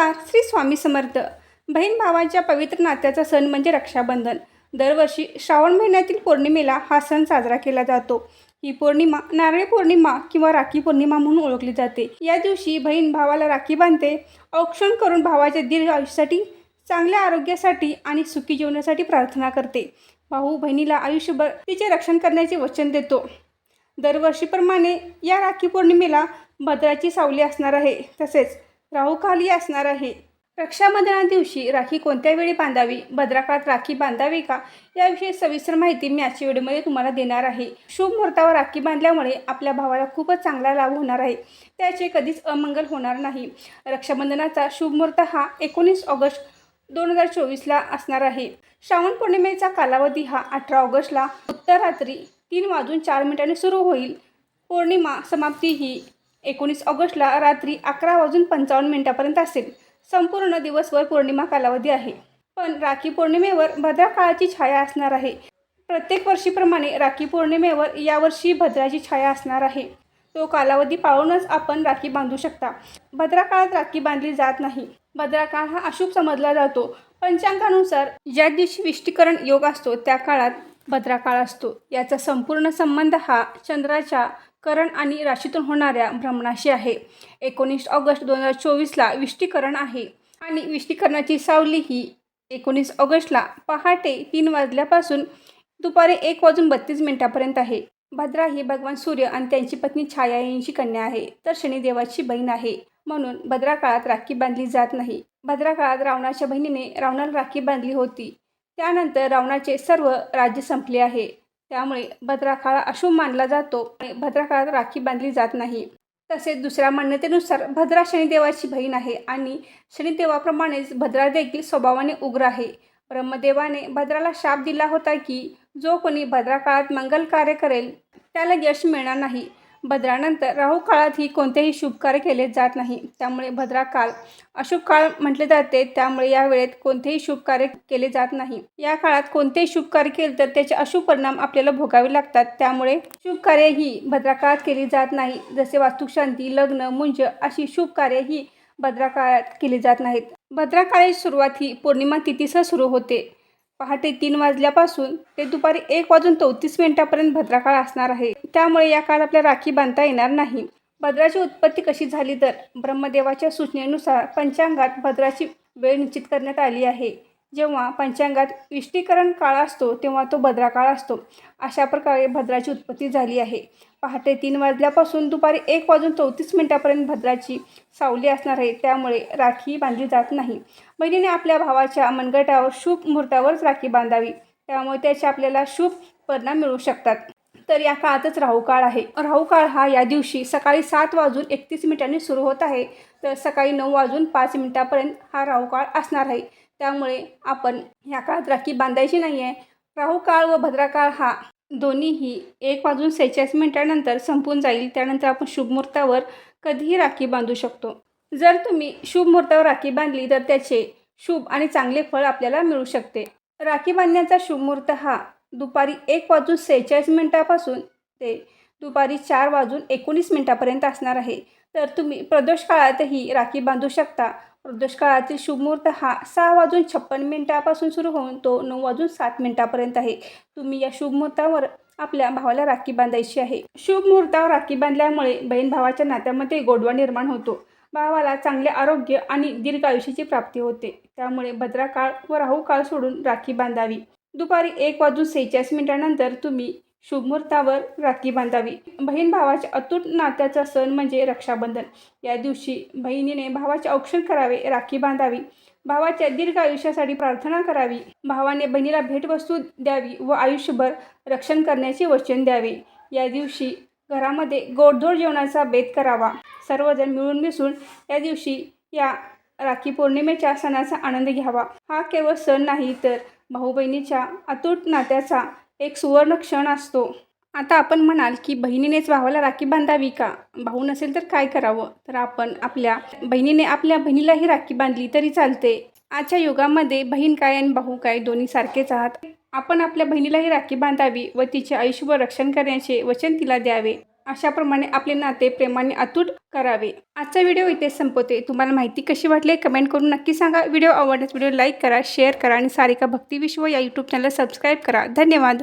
नमस्कार श्री स्वामी समर्थ. बहीण भावाच्या पवित्र नात्याचा सण म्हणजे रक्षाबंधन. दरवर्षी श्रावण महिन्यातील पौर्णिमेला हा सण साजरा केला जातो. ही पौर्णिमा नारळी पौर्णिमा किंवा राखी पौर्णिमा म्हणून ओळखली जाते. या दिवशी बहीण भावाला राखी बांधते औक्षण करून भावाच्या दीर्घ आयुष्यासाठी चांगल्या आरोग्यासाठी आणि सुखी जीवनासाठी प्रार्थना करते. भाऊ बहिणीला आयुष्यभर तिचे रक्षण करण्याचे वचन देतो. दरवर्षीप्रमाणे या राखी पौर्णिमेला भद्राची सावली असणार आहे. तसेच राहुकाली असणार आहे. रक्षाबंधना दिवशी राखी कोणत्या वेळी बांधावी? भद्राकाळात राखी बांधावी का? याविषयी सविस्तर माहिती मी आजच्या व्हिडिओमध्ये तुम्हाला देणार आहे. शुभ मुहूर्तावर राखी बांधल्यामुळे आपल्या भावाला खूपच चांगला लाभ होणार आहे. त्याचे कधीच अमंगल होणार नाही. रक्षाबंधनाचा शुभ मुहूर्त हा एकोणीस ऑगस्ट दोन हजार चोवीसला असणार आहे. श्रावण पौर्णिमेचा कालावधी हा अठरा ऑगस्टला. उत्तर रात्री तीन वाजून चार मिनिटांनी सुरू होईल. पौर्णिमा समाप्ती ही एकोणीस ऑगस्टला रात्री अकरा वाजून पंचावन्न मिनिटापर्यंत असेल. संपूर्ण दिवसभर पौर्णिमा कालावधी आहे. पण राखी पौर्णिमेवर भद्रा काळाची छाया असणार आहे. प्रत्येक वर्षीप्रमाणे राखी पौर्णिमेवर यावर्षी भद्राची छाया असणार आहे. तो कालावधी पाळूनच आपण राखी बांधू शकता. भद्रा काळात राखी बांधली जात नाही. भद्रा काळ हा अशुभ समजला जातो. पंचांगानुसार ज्या दिवशी विष्टीकरण योग असतो त्या काळात भद्रा काळ असतो. याचा संपूर्ण संबंध हा चंद्राच्या करण आणि राशीतून होणाऱ्या भ्रमणाशी आहे. एकोणीस ऑगस्ट दोन हजार चोवीसला विष्टीकरण आहे. आणि विष्टीकरणाची सावली ही एकोणीस ऑगस्टला पहाटे तीन वाजल्यापासून दुपारी एक वाजून बत्तीस मिनिटापर्यंत आहे. भद्रा ही भगवान सूर्य आणि त्यांची पत्नी छाया यांची कन्या आहे. तर शनिदेवाची बहीण आहे. म्हणून भद्रा काळात राखी बांधली जात नाही. भद्रा काळात रावणाच्या बहिणीने रावणाला राखी बांधली होती. त्यानंतर रावणाचे सर्व राज्य संपले आहे. त्यामुळे भद्रा काळ अशुभ मानला जातो आणि भद्रा काळात राखी बांधली जात नाही. तसेच दुसऱ्या मान्यतेनुसार भद्रा शनिदेवाची बहीण आहे आणि शनिदेवाप्रमाणेच भद्रा देखील स्वभावाने उग्र आहे. ब्रह्मदेवाने भद्राला शाप दिला होता की जो कोणी भद्रा काळात मंगल कार्य करेल त्याला यश मिळणार नाही. भद्रानंतर राहू काळातही कोणतेही शुभ कार्य केले जात नाही. त्यामुळे भद्रा काल अशुभ काळ म्हटले जाते. त्यामुळे या वेळेत कोणतेही शुभ कार्य केले जात नाही. या काळात कोणतेही शुभ कार्य केले तर त्याचे अशुभ परिणाम आपल्याला भोगावे लागतात. त्यामुळे शुभ कार्य ही भद्रा काळात केली जात नाही. जसे वास्तुशांती लग्न मुंज अशी शुभ कार्य ही भद्रा काळात केली जात नाहीत. भद्रा काळाची सुरुवात ही पौर्णिमा तिथीसह सुरू होते. पहाटे तीन वाजल्यापासून ते दुपारी एक वाजून चौतीस मिनिटापर्यंत भद्राकाळ असणार आहे. त्यामुळे या काळात आपल्या राखी बांधता येणार नाही. भद्राची उत्पत्ती कशी झाली तर? ब्रह्मदेवाच्या सूचनेनुसार पंचांगात भद्राची वेळ निश्चित करण्यात आली आहे. जेव्हा पंचांगात विष्टीकरण काळ असतो तेव्हा तो भद्राकाळ असतो. अशा प्रकारे भद्राची उत्पत्ती झाली आहे. पहाटे तीन वाजल्यापासून दुपारी एक वाजून चौतीस मिनिटापर्यंत भद्राची सावली असणार आहे. त्यामुळे राखी बांधली जात नाही. बहिणीने आपल्या भावाच्या मनगटावर शुभ मुहूर्तावरच राखी बांधावी. त्यामुळे त्याचे आपल्याला शुभ परिणाम मिळू शकतात. तर या काळातच राहू काळ आहे. राहू काळ हा या दिवशी सकाळी सात वाजून एकतीस मिनिटांनी सुरू होत आहे. तर सकाळी नऊ वाजून पाच मिनिटापर्यंत हा राहू काळ असणार आहे. त्यामुळे आपण या काळात राखी बांधायची नाही आहे राहू काळ व भद्राकाळ हा दोन्हीही एक वाजून सेहेचाळीस मिनिटानंतर संपून जाईल. त्यानंतर आपण शुभ मुहूर्तावर कधीही राखी बांधू शकतो. जर तुम्ही शुभ मुहूर्तावर राखी बांधली तर त्याचे शुभ आणि चांगले फळ आपल्याला मिळू शकते. राखी बांधण्याचा शुभ मुहूर्त हा दुपारी एक वाजून सेहेचाळीस मिनिटापासून ते दुपारी चार वाजून एकोणीस मिनिटापर्यंत असणार आहे. तर तुम्ही प्रदोष काळातही राखी बांधू शकता. प्रदोष काळातील शुभ मुहूर्त हा सहा वाजून छप्पन मिनिटापासून सुरू होऊन तो नऊ वाजून सात मिनिटापर्यंत आहे. तुम्ही या शुभ मुहूर्तावर आपल्या भावाला राखी बांधायची आहे. शुभमुहूर्तावर राखी बांधल्यामुळे बहीण भावाच्या नात्यामध्ये गोडवा निर्माण होतो. भावाला चांगले आरोग्य आणि दीर्घ आयुष्याची प्राप्ती होते. त्यामुळे भद्रा काळ व राहू काळ सोडून राखी बांधावी. दुपारी एक वाजून सेहेचाळीस मिनिटानंतर तुम्ही शुभमुहूर्तावर राखी बांधावी. बहीण भावाच्या अतूट नात्याचा सण म्हणजे रक्षाबंधन. या दिवशी बहिणीने भावाचे औक्षण करावे राखी बांधावी. भावाच्या दीर्घ आयुष्यासाठी प्रार्थना करावी. भावाने बहिणीला भेटवस्तू द्यावी व आयुष्यभर रक्षण करण्याचे वचन द्यावे. या दिवशी घरामध्ये गोडधोड जेवणाचा बेत करावा. सर्वजण मिळून मिसळून या दिवशी या राखी पौर्णिमेच्या सणाचा आनंद घ्यावा. हा केवळ सण नाही तर भाऊ बहिणीच्या अतूट नात्याचा एक सुवर्ण क्षण असतो. आता आपण म्हणाल की बहिणीनेच भावाला राखी बांधावी का? भाऊ नसेल तर काय करावं? तर आपण आपल्या बहिणीने आपल्या बहिणीलाही राखी बांधली तरी चालते. आजच्या युगामध्ये बहीण काय आणि भाऊ काय दोन्ही सारखेच आहात? आपण आपल्या बहिणीलाही राखी बांधावी व तिचे आयुष्यभर रक्षण करण्याचे वचन तिला द्यावे. अशाप्रमाणे आपले नाते प्रेमाने अतूट करावे. आजचा व्हिडिओ इथे संपवते. तुम्हाला माहिती कशी वाटली कमेंट करून नक्की सांगा. व्हिडिओ आवडल्यास व्हिडिओ लाईक करा शेअर करा आणि सारिका भक्ती विश्व या यूट्यूब चॅनल सबस्क्राईब करा. धन्यवाद.